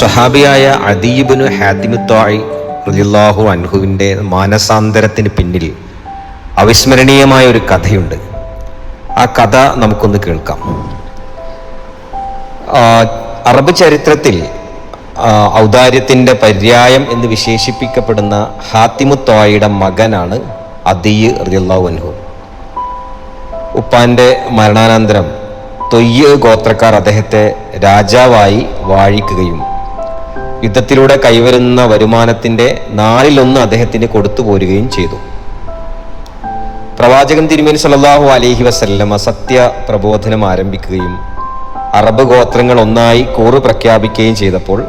സ്വഹാബിയായ അദീബിനു ഹാത്തിമുത്തായി റളിയല്ലാഹു അൻഹുവിന്റെ മാനസാന്തരത്തിന് പിന്നിൽ അവിസ്മരണീയമായ ഒരു കഥയുണ്ട്. ആ കഥ നമുക്കൊന്ന് കേൾക്കാം. അറബ് ചരിത്രത്തിൽ ഔദാര്യത്തിന്റെ പര്യായം എന്ന് വിശേഷിപ്പിക്കപ്പെടുന്ന ഹാത്തിമുത്തോയുടെ മകനാണ് അദീയ് റളിയല്ലാഹു അൻഹു. ഉപ്പാന്റെ മരണാനന്തരം തൊയ്യ് ഗോത്രക്കാർ അദ്ദേഹത്തെ രാജാവായി വാഴിക്കുകയും യുദ്ധത്തിലൂടെ കൈവരുന്ന വരുമാനത്തിന്റെ നാലിലൊന്ന് അദ്ദേഹത്തിന് കൊടുത്തു പോരുകയും ചെയ്തു. പ്രവാചകൻ തിരുമേനി സല്ലല്ലാഹു അലഹി വസല്ലമ സത്യ പ്രബോധനം ആരംഭിക്കുകയും അറബ് ഗോത്രങ്ങൾ ഒന്നായി കൂറ് പ്രഖ്യാപിക്കുകയും ചെയ്തപ്പോൾ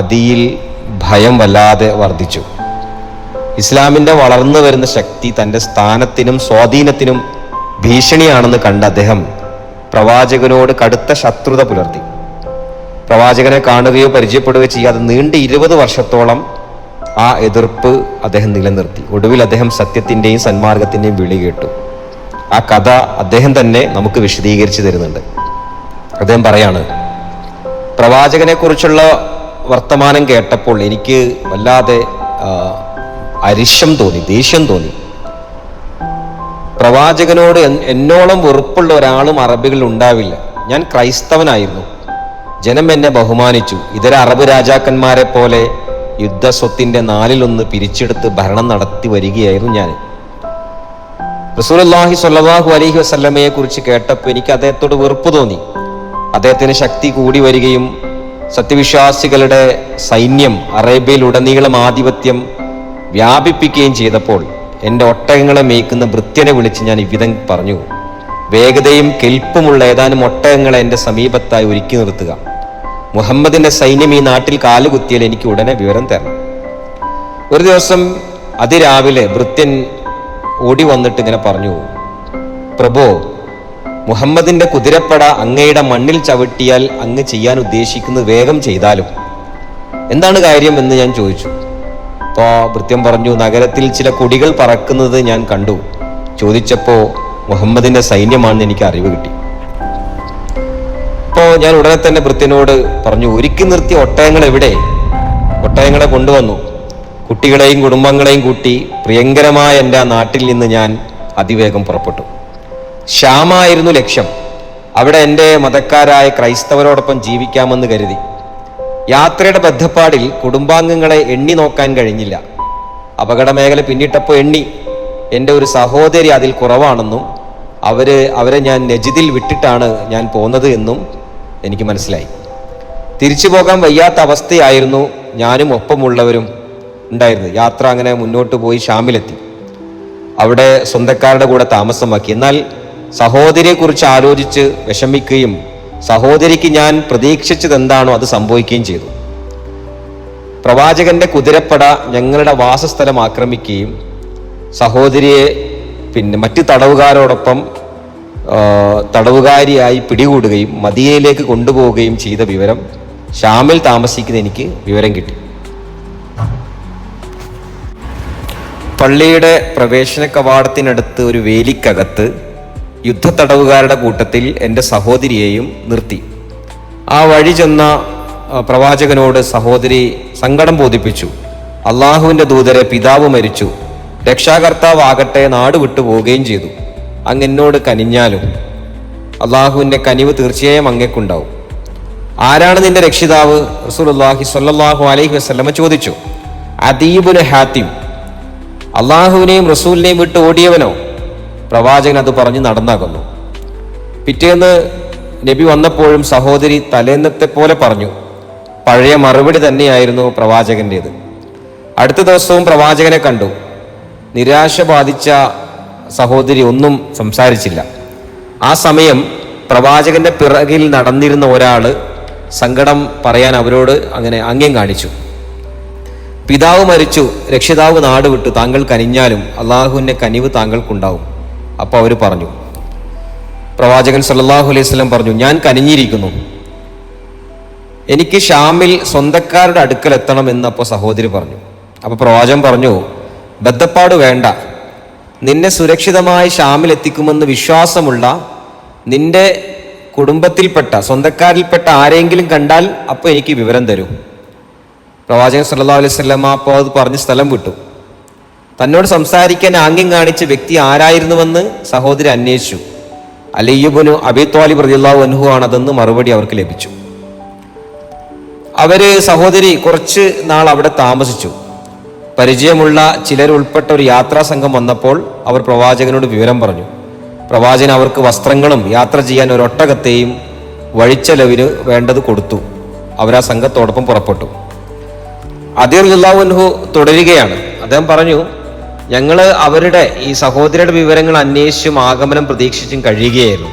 അതിയിൽ ഭയം വല്ലാതെ വർദ്ധിച്ചു. ഇസ്ലാമിന്റെ വളർന്നു വരുന്ന ശക്തി തന്റെ സ്ഥാനത്തിനും സ്വാധീനത്തിനും ഭീഷണിയാണെന്ന് കണ്ട അദ്ദേഹം പ്രവാചകനോട് കടുത്ത ശത്രുത പുലർത്തി. പ്രവാചകനെ കാണുകയോ പരിചയപ്പെടുകയോ ചെയ്യാതെ നീണ്ട ഇരുപത് വർഷത്തോളം ആ എതിർപ്പ് അദ്ദേഹം നിലനിർത്തി. ഒടുവിൽ അദ്ദേഹം സത്യത്തിന്റെയും സന്മാർഗത്തിന്റെയും വിളി കേട്ടു. ആ കഥ അദ്ദേഹം തന്നെ നമുക്ക് വിശദീകരിച്ചു തരുന്നുണ്ട്. അദ്ദേഹം പറയാണ് പ്രവാചകനെ കുറിച്ചുള്ള വർത്തമാനം കേട്ടപ്പോൾ എനിക്ക് വല്ലാതെ അരിശം തോന്നി ദേഷ്യം തോന്നി. പ്രവാചകനോട് എന്നോളം വെറുപ്പുള്ള ഒരാളും അറബികളിൽ ഉണ്ടാവില്ല. ഞാൻ ക്രൈസ്തവനായിരുന്നു. ജനം എന്നെ ബഹുമാനിച്ചു. ഇതര അറബ് രാജാക്കന്മാരെ പോലെ യുദ്ധസ്വത്തിന്റെ നാലിലൊന്ന് പിരിച്ചെടുത്ത് ഭരണം നടത്തി വരികയായിരുന്നു ഞാൻ. റസൂലുള്ളാഹി സ്വല്ലല്ലാഹു അലഹി വസല്ലമയെ കുറിച്ച് കേട്ടപ്പോൾ എനിക്ക് അദ്ദേഹത്തോട് വെറുപ്പ് തോന്നി. അദ്ദേഹത്തിന് ശക്തി കൂടി വരികയും സത്യവിശ്വാസികളുടെ സൈന്യം അറേബ്യയിൽ ഉടനീളം ആധിപത്യം വ്യാപിപ്പിക്കുകയും ചെയ്തപ്പോൾ എന്റെ ഒട്ടകങ്ങളെ മേയ്ക്കുന്ന ഭൃത്യനെ വിളിച്ച് ഞാൻ ഇവിധം പറഞ്ഞു. വേഗതയും കെൽപ്പുമുള്ള ഏതാനും ഒട്ടകങ്ങളെ എന്റെ സമീപത്തായി ഒരുക്കി നിർത്തുക. മുഹമ്മദിന്റെ സൈന്യം ഈ നാട്ടിൽ കാലുകുത്തിയാൽ എനിക്ക് ഉടനെ വിവരം തരണം. ഒരു ദിവസം അതിരാവിലെ വൃത്യൻ ഓടി വന്നിട്ട് ഇങ്ങനെ പറഞ്ഞു പ്രഭോ മുഹമ്മദിന്റെ കുതിരപ്പട അങ്ങയുടെ മണ്ണിൽ ചവിട്ടിയാൽ അങ്ങ് ചെയ്യാൻ ഉദ്ദേശിക്കുന്നത് വേഗം ചെയ്താലും. എന്താണ് കാര്യം എന്ന് ഞാൻ ചോദിച്ചു. അപ്പോ ഭൃത്യം പറഞ്ഞു നഗരത്തിൽ ചില കൊടികൾ പറക്കുന്നത് ഞാൻ കണ്ടു. ചോദിച്ചപ്പോ മുഹമ്മദിന്റെ സൈന്യമാണെന്ന് എനിക്ക് അറിവ് കിട്ടി. ഞാൻ ഉടനെ തന്നെ വൃത്തിനോട് പറഞ്ഞു ഒരുക്കി നിർത്തിയ ഒട്ടയങ്ങൾ എവിടെ ഒട്ടയങ്ങളെ കൊണ്ടുവന്നു. കുട്ടികളെയും കുടുംബങ്ങളെയും കൂട്ടി പ്രിയങ്കരമായ എന്റെ നാട്ടിൽ നിന്ന് ഞാൻ അതിവേഗം പുറപ്പെട്ടു. ശ്യാമായിരുന്നു ലക്ഷ്യം. അവിടെ എന്റെ മതക്കാരായ ക്രൈസ്തവരോടൊപ്പം ജീവിക്കാമെന്ന് കരുതി. യാത്രയുടെ ബദ്ധപ്പാടിൽ കുടുംബാംഗങ്ങളെ എണ്ണി നോക്കാൻ കഴിഞ്ഞില്ല. അപകടമേഖല പിന്നിട്ടപ്പോൾ എണ്ണി. എന്റെ ഒരു സഹോദരി അതിൽ കുറവാണെന്നും അവർ അവരെ ഞാൻ നജിദിൽ വിട്ടിട്ടാണ് ഞാൻ പോന്നത് എന്നും എനിക്ക് മനസ്സിലായി. തിരിച്ചു പോകാൻ വയ്യാത്ത അവസ്ഥയായിരുന്നു ഞാനും ഒപ്പമുള്ളവരും ഉണ്ടായിരുന്നത്. യാത്ര അങ്ങനെ മുന്നോട്ട് പോയി ഷാമിലെത്തി. അവിടെ സ്വന്തക്കാരുടെ കൂടെ താമസമാക്കി. എന്നാൽ സഹോദരിയെക്കുറിച്ച് ആലോചിച്ച് വിഷമിക്കുകയും സഹോദരിക്ക് ഞാൻ പ്രതീക്ഷിച്ചത് എന്താണോ അത് സംഭവിക്കുകയും ചെയ്തു. പ്രവാചകന്റെ കുതിരപ്പട ഞങ്ങളുടെ വാസസ്ഥലം ആക്രമിക്കുകയും സഹോദരിയെ പിന്നെ മറ്റു തടവുകാരോടൊപ്പം തടവുകാരിയായി പിടികൂടുകയും മദീനയിലേക്ക് കൊണ്ടുപോവുകയും ചെയ്ത വിവരം ഷാമിൽ താമസിക്കുന്ന എനിക്ക് വിവരം കിട്ടി. പള്ളിയുടെ പ്രവേശന കവാടത്തിനടുത്ത് ഒരു വേലിക്കകത്ത് യുദ്ധ തടവുകാരുടെ കൂട്ടത്തിൽ എന്റെ സഹോദരിയെയും നിർത്തി. ആ വഴി ചെന്ന പ്രവാചകനോട് സഹോദരി സങ്കടം ബോധിപ്പിച്ചു. അള്ളാഹുവിന്റെ ദൂതരെ പിതാവ് മരിച്ചു. രക്ഷാകർത്താവ് ആകട്ടെ നാട് വിട്ടു പോവുകയും ചെയ്തു. അങ്ങ് എന്നോട് കനിഞ്ഞാലും അള്ളാഹുവിന്റെ കനിവ് തീർച്ചയായും അങ്ങേക്കുണ്ടാവും. ആരാണ് നിന്റെ രക്ഷിതാവ്? റസൂലുള്ളാഹി സല്ലാഹു അലൈഹി വസ്ലമ ചോദിച്ചു. അദീബുൽ ഹാത്തിം. അള്ളാഹുവിനെയും റസൂലിനെയും വിട്ട് ഓടിയവനോ? പ്രവാചകൻ അത് പറഞ്ഞ് നടന്നാകുന്നു. പിറ്റേന്ന് നബി വന്നപ്പോഴും സഹോദരി തലേന്നത്തെ പോലെ പറഞ്ഞു. പഴയ മറുപടി തന്നെയായിരുന്നു പ്രവാചകന്റേത്. അടുത്ത ദിവസവും പ്രവാചകനെ കണ്ടു. നിരാശ ബാധിച്ച സഹോദരി ഒന്നും സംസാരിച്ചില്ല. ആ സമയം പ്രവാചകന്റെ പിറകിൽ നടന്നിരുന്ന ഒരാൾ സങ്കടം പറയാൻ അവരോട് അങ്ങനെ ആംഗ്യം കാണിച്ചു. പിതാവ് മരിച്ചു രക്ഷിതാവ് നാട് വിട്ടു താങ്കൾ കനിഞ്ഞാലും അള്ളാഹുവിന്റെ കനിവ് താങ്കൾക്കുണ്ടാവും. അപ്പോൾ അവർ പറഞ്ഞു പ്രവാചകൻ സല്ലാഹു അലൈഹി സ്വലം പറഞ്ഞു ഞാൻ കനിഞ്ഞിരിക്കുന്നു. എനിക്ക് ഷാമിൽ സ്വന്തക്കാരുടെ അടുക്കൽ എത്തണം എന്ന് അപ്പോൾ സഹോദരി പറഞ്ഞു. അപ്പോൾ പ്രവാചകൻ പറഞ്ഞു ബദ്ധപ്പാട് വേണ്ട. നിന്നെ സുരക്ഷിതമായി ഷാമിൽ എത്തിക്കുമെന്ന് വിശ്വാസമുള്ള നിന്റെ കുടുംബത്തിൽപ്പെട്ട സ്വന്തക്കാരിൽപ്പെട്ട ആരെങ്കിലും കണ്ടാൽ അപ്പോൾ എനിക്ക് വിവരം തരൂ. പ്രവാചകൻ സല്ലാ അലൈഹി സ്വലമ അപ്പോൾ അത് പറഞ്ഞ് സ്ഥലം വിട്ടു. തന്നോട് സംസാരിക്കാൻ ആംഗ്യം കാണിച്ച വ്യക്തി ആരായിരുന്നുവെന്ന് സഹോദരി അന്വേഷിച്ചു. അലയ്യുബനു അബി ത്വാലിബ് റളിയല്ലാഹു അൻഹു ആണതെന്ന് മറുപടി അവർക്ക് ലഭിച്ചു. അവർ സഹോദരി കുറച്ച് നാൾ അവിടെ താമസിച്ചു. പരിചയമുള്ള ചിലരുൾപ്പെട്ട ഒരു യാത്രാ സംഘം വന്നപ്പോൾ അവർ പ്രവാചകനോട് വിവരം പറഞ്ഞു. പ്രവാചകൻ അവർക്ക് വസ്ത്രങ്ങളും യാത്ര ചെയ്യാൻ ഒരൊട്ടകത്തെയും വഴിച്ചെലവിന് വേണ്ടത് കൊടുത്തു. അവരാ സംഘത്തോടൊപ്പം പുറപ്പെട്ടു. അദിർ അൻഹു തുടരുകയാണ്. അദ്ദേഹം പറഞ്ഞു ഞങ്ങൾ അവരുടെ ഈ സഹോദരിയുടെ വിവരങ്ങൾ അന്വേഷിച്ചും ആഗമനം പ്രതീക്ഷിച്ചും കഴിയുകയായിരുന്നു.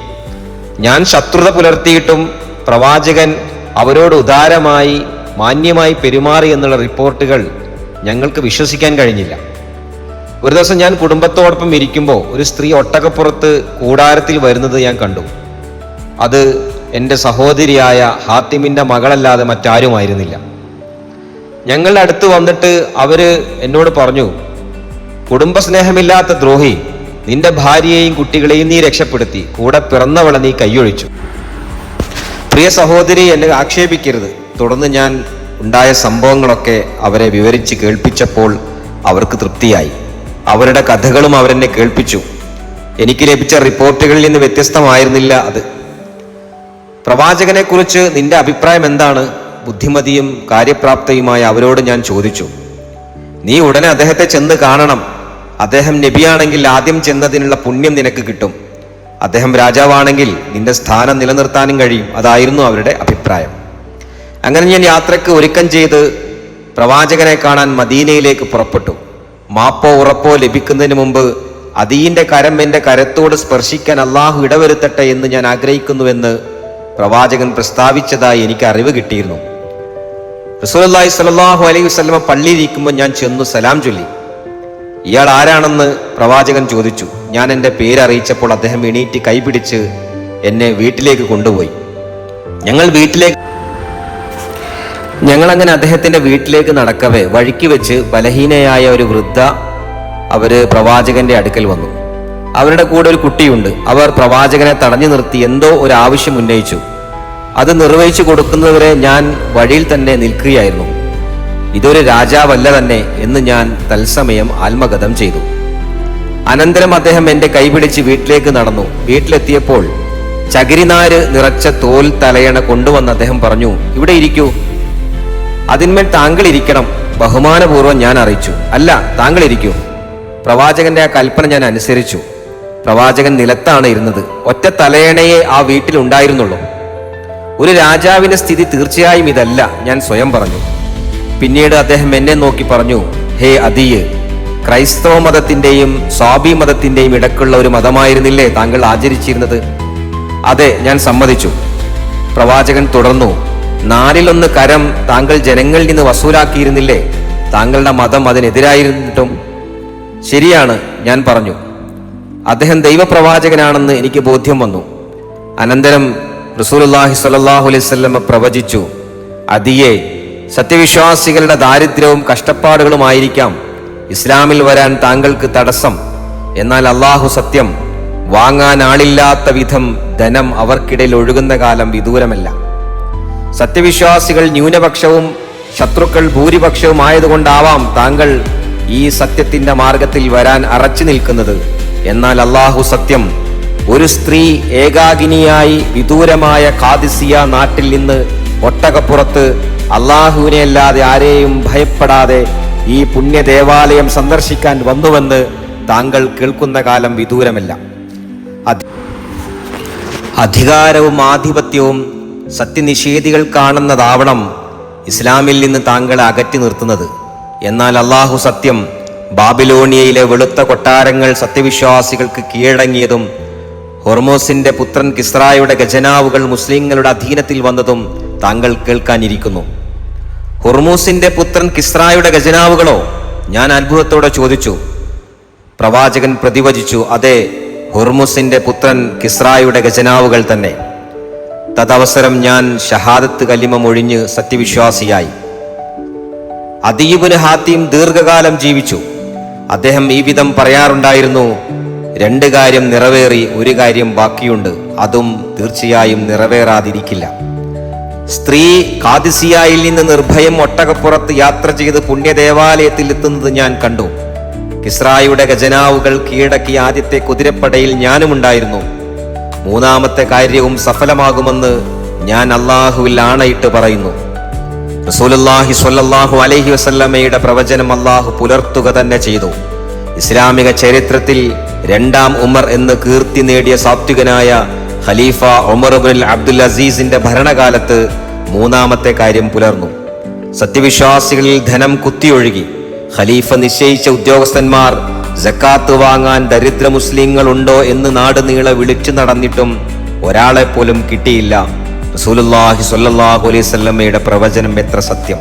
ഞാൻ ശത്രുത പുലർത്തിയിട്ടും പ്രവാചകൻ അവരോട് ഉദാരമായി മാന്യമായി പെരുമാറി എന്നുള്ള റിപ്പോർട്ടുകൾ ഞങ്ങൾക്ക് വിശ്വസിക്കാൻ കഴിഞ്ഞില്ല. ഒരു ദിവസം ഞാൻ കുടുംബത്തോടൊപ്പം ഇരിക്കുമ്പോൾ ഒരു സ്ത്രീ ഒട്ടകപ്പുറത്ത് കൂടാരത്തിൽ വരുന്നത് ഞാൻ കണ്ടു. അത് എന്റെ സഹോദരിയായ ഹാത്തിമിന്റെ മകളല്ലാതെ മറ്റാരുമായിരുന്നില്ല. ഞങ്ങളുടെ അടുത്ത് വന്നിട്ട് അവർ എന്നോട് പറഞ്ഞു കുടുംബസ്നേഹമില്ലാത്ത ദ്രോഹി നിന്റെ ഭാര്യയെയും കുട്ടികളെയും നീ രക്ഷപ്പെടുത്തി കൂടെ പിറന്നവളെ നീ കൈയൊഴിച്ചു. പ്രിയ സഹോദരി എന്നെ ആക്ഷേപിക്കരുത്. തുടർന്ന് ഞാൻ ഉണ്ടായ സംഭവങ്ങളൊക്കെ അവരെ വിവരിച്ച് കേൾപ്പിച്ചപ്പോൾ അവർക്ക് തൃപ്തിയായി. അവരുടെ കഥകളും അവരെന്നെ കേൾപ്പിച്ചു. എനിക്ക് ലഭിച്ച റിപ്പോർട്ടുകളിൽ നിന്ന് വ്യത്യസ്തമായിരുന്നില്ല അത്. പ്രവാചകനെക്കുറിച്ച് നിന്റെ അഭിപ്രായം എന്താണ്? ബുദ്ധിമതിയും കാര്യപ്രാപ്തിയുമായി അവരോട് ഞാൻ ചോദിച്ചു. നീ ഉടനെ അദ്ദേഹത്തെ ചെന്ന് കാണണം. അദ്ദേഹം നബിയാണെങ്കിൽ ആദ്യം ചെന്നതിനുള്ള പുണ്യം നിനക്ക് കിട്ടും. അദ്ദേഹം രാജാവാണെങ്കിൽ നിന്റെ സ്ഥാനം നിലനിർത്താനും കഴിയും. അതായിരുന്നു അവരുടെ അഭിപ്രായം. അങ്ങനെ ഞാൻ യാത്രയ്ക്ക് ഒരുക്കം ചെയ്ത് പ്രവാചകനെ കാണാൻ മദീനയിലേക്ക് പുറപ്പെട്ടു. മാപ്പോ ഉറപ്പോ ലഭിക്കുന്നതിന് മുമ്പ് അദീന്റെ കരം എന്റെ കരത്തോട് സ്പർശിക്കാൻ അള്ളാഹു ഇടവരുത്തട്ടെ എന്ന് ഞാൻ ആഗ്രഹിക്കുന്നുവെന്ന് പ്രവാചകൻ പ്രസ്താവിച്ചതായി എനിക്ക് അറിവ് കിട്ടിയിരുന്നു. റസൂലി സ്വല്ലല്ലാഹു അലൈഹി വസ്ലമ പള്ളിയിലിരിക്കുമ്പോൾ ഞാൻ ചെന്നു സലാം ചൊല്ലി. ഇയാൾ ആരാണെന്ന് പ്രവാചകൻ ചോദിച്ചു. ഞാൻ എന്റെ പേര് അറിയിച്ചപ്പോൾ അദ്ദേഹം എണീറ്റ് കൈപിടിച്ച് എന്നെ വീട്ടിലേക്ക് കൊണ്ടുപോയി. ഞങ്ങൾ വീട്ടിലേക്ക് ഞങ്ങൾ അങ്ങനെ അദ്ദേഹത്തിന്റെ വീട്ടിലേക്ക് നടക്കവേ വഴിക്ക് വെച്ച് ബലഹീനയായ ഒരു വൃദ്ധ അവർ പ്രവാചകന്റെ അടുക്കൽ വന്നു. അവരുടെ കൂടെ ഒരു കുട്ടിയുണ്ട്. അവർ പ്രവാചകനെ തടഞ്ഞു നിർത്തി എന്തോ ഒരു ആവശ്യം ഉന്നയിച്ചു. അത് നിർവഹിച്ചു കൊടുക്കുന്നവരെ ഞാൻ വഴിയിൽ തന്നെ നിൽക്കുകയായിരുന്നു. ഇതൊരു രാജാവല്ല തന്നെ എന്ന് ഞാൻ തത്സമയം ആത്മഗതം ചെയ്തു. അനന്തരം അദ്ദേഹം എന്റെ കൈപിടിച്ച് വീട്ടിലേക്ക് നടന്നു. വീട്ടിലെത്തിയപ്പോൾ ചകിരിനാര് നിറച്ച തോൽ തലയണ കൊണ്ടുവന്ന് അദ്ദേഹം പറഞ്ഞു ഇവിടെ ഇരിക്കൂ. അതിന്മേൽ താങ്കൾ ഇരിക്കണം ബഹുമാനപൂർവം ഞാൻ അറിയിച്ചു. അല്ല താങ്കൾ ഇരിക്കൂ പ്രവാചകന്റെ ആ കൽപ്പന ഞാൻ അനുസരിച്ചു. പ്രവാചകൻ നിലത്താണ് ഇരുന്നത്. ഒറ്റ തലയണയെ ആ വീട്ടിൽ ഉണ്ടായിരുന്നുള്ളൂ. ഒരു രാജാവിന്റെ സ്ഥിതി തീർച്ചയായും ഇതല്ല ഞാൻ സ്വയം പറഞ്ഞു. പിന്നീട് അദ്ദേഹം എന്നെ നോക്കി പറഞ്ഞു ഹേ അതീയ് ക്രൈസ്തവ മതത്തിന്റെയും സ്വാബി മതത്തിന്റെയും ഇടക്കുള്ള ഒരു മതമായിരുന്നില്ലേ താങ്കൾ ആചരിച്ചിരുന്നത്? അതെ ഞാൻ സമ്മതിച്ചു. പ്രവാചകൻ തുടർന്നു നാലിലൊന്ന് കരം താങ്കൾ ജനങ്ങളിൽ നിന്ന് വസൂലാക്കിയിരുന്നില്ലേ? താങ്കളുടെ മതം അതിനെതിരായിരുന്നിട്ടും. ശരിയാണ് ഞാൻ പറഞ്ഞു. അദ്ദേഹം ദൈവപ്രവാചകനാണെന്ന് എനിക്ക് ബോധ്യം വന്നു. അനന്തരം സ്വല്ലല്ലാഹു അലൈഹി വസല്ലം പ്രവചിച്ചു. അതിയെ സത്യവിശ്വാസികളുടെ ദാരിദ്ര്യവും കഷ്ടപ്പാടുകളുമായിരിക്കാം. ഇസ്ലാമിൽ വരാൻ താങ്കൾക്ക് തടസ്സം. എന്നാൽ അള്ളാഹു സത്യം വാങ്ങാൻ ആളില്ലാത്ത വിധം ധനം അവർക്കിടയിൽ ഒഴുകുന്ന കാലം വിദൂരമല്ല. സത്യവിശ്വാസികൾ ന്യൂനപക്ഷവും ശത്രുക്കൾ ഭൂരിപക്ഷവും ആയതുകൊണ്ടാവാം താങ്കൾ ഈ സത്യത്തിന്റെ മാർഗത്തിൽ വരാൻ അറച്ചു നിൽക്കുന്നത്. എന്നാൽ അള്ളാഹു സത്യം ഒരു സ്ത്രീ ഏകാഗിനിയായി വിദൂരമായ കാദിസിയ നാട്ടിൽ നിന്ന് ഒട്ടകപ്പുറത്ത് അള്ളാഹുവിനെ അല്ലാതെ ആരെയും ഭയപ്പെടാതെ ഈ പുണ്യ ദേവാലയം സന്ദർശിക്കാൻ വന്നുവെന്ന് താങ്കൾ കേൾക്കുന്ന കാലം വിദൂരമല്ല. അധികാരവും ആധിപത്യവും സത്യനിഷേധികൾ കാണുന്നതാവണം ഇസ്ലാമിൽ നിന്ന് താങ്കളെ അകറ്റി നിർത്തുന്നത്. എന്നാൽ അള്ളാഹു സത്യം ബാബിലോണിയയിലെ വെളുത്ത കൊട്ടാരങ്ങൾ സത്യവിശ്വാസികൾക്ക് കീഴടങ്ങിയതും ഹൊർമോസിന്റെ പുത്രൻ കിസ്രായുടെ ഗജനാവുകൾ മുസ്ലിങ്ങളുടെ അധീനത്തിൽ വന്നതും താങ്കൾ കേൾക്കാനിരിക്കുന്നു. ഹൊർമൂസിന്റെ പുത്രൻ കിസ്രായുടെ ഗജനാവുകളോ ഞാൻ അത്ഭുതത്തോടെ ചോദിച്ചു. പ്രവാചകൻ പ്രതിവചിച്ചു അതെ ഹൊർമുസിന്റെ പുത്രൻ കിസ്രായുടെ ഗജനാവുകൾ തന്നെ. തദവസരം ഞാൻ ഷഹാദത്ത് കലിമ മൊഴിഞ്ഞ് സത്യവിശ്വാസിയായി. അദീബുന് ഹാത്തിം ദീർഘകാലം ജീവിച്ചു. അദ്ദേഹം ഈ വിധം പറയാറുണ്ടായിരുന്നു രണ്ട് കാര്യം നിറവേറി ഒരു കാര്യം ബാക്കിയുണ്ട്. അതും തീർച്ചയായും നിറവേറാതിരിക്കില്ല. സ്ത്രീ കാതിസിയായിൽ നിന്ന് നിർഭയം ഒട്ടകപ്പുറത്ത് യാത്ര ചെയ്ത് പുണ്യദേവാലയത്തിൽ എത്തുന്നത് ഞാൻ കണ്ടു. കിസ്രായുടെ ഖജനാവുകൾ കീഴടക്കി ആദ്യത്തെ കുതിരപ്പടയിൽ ഞാനുമുണ്ടായിരുന്നു. മൂന്നാമത്തെ കാര്യവും സഫലമാകുമെന്ന് ഞാൻ അള്ളാഹുവിൽ ആണയിട്ട് പറയുന്നു. റസൂലുള്ളാഹി സ്വല്ലല്ലാഹു അലൈഹി വസല്ലമയുടെ പ്രവചനം അള്ളാഹു പുലർത്തുക തന്നെ ചെയ്തു. ഇസ്ലാമിക ചരിത്രത്തിൽ രണ്ടാം ഉമർ എന്ന് കീർത്തി നേടിയ സാത്വികനായ ഖലീഫ ഉമർ ബിൻ അബ്ദുൽ അസീസിന്റെ ഭരണകാലത്ത് മൂന്നാമത്തെ കാര്യം പുലർന്നു. സത്യവിശ്വാസികളിൽ ധനം കുത്തിയൊഴുകി. ഖലീഫ നിശ്ചയിച്ച ഉദ്യോഗസ്ഥന്മാർ ജക്കാത്ത് വാങ്ങാൻ ദരിദ്ര മുസ്ലിങ്ങൾ ഉണ്ടോ എന്ന് നാട് നീളെ വിളിച്ചു നടന്നിട്ടും ഒരാളെ പോലും കിട്ടിയില്ല. റസൂലുള്ളാഹി സ്വല്ലല്ലാഹു അലൈഹി വസല്ലമയുടെ പ്രവചനം എത്ര സത്യം?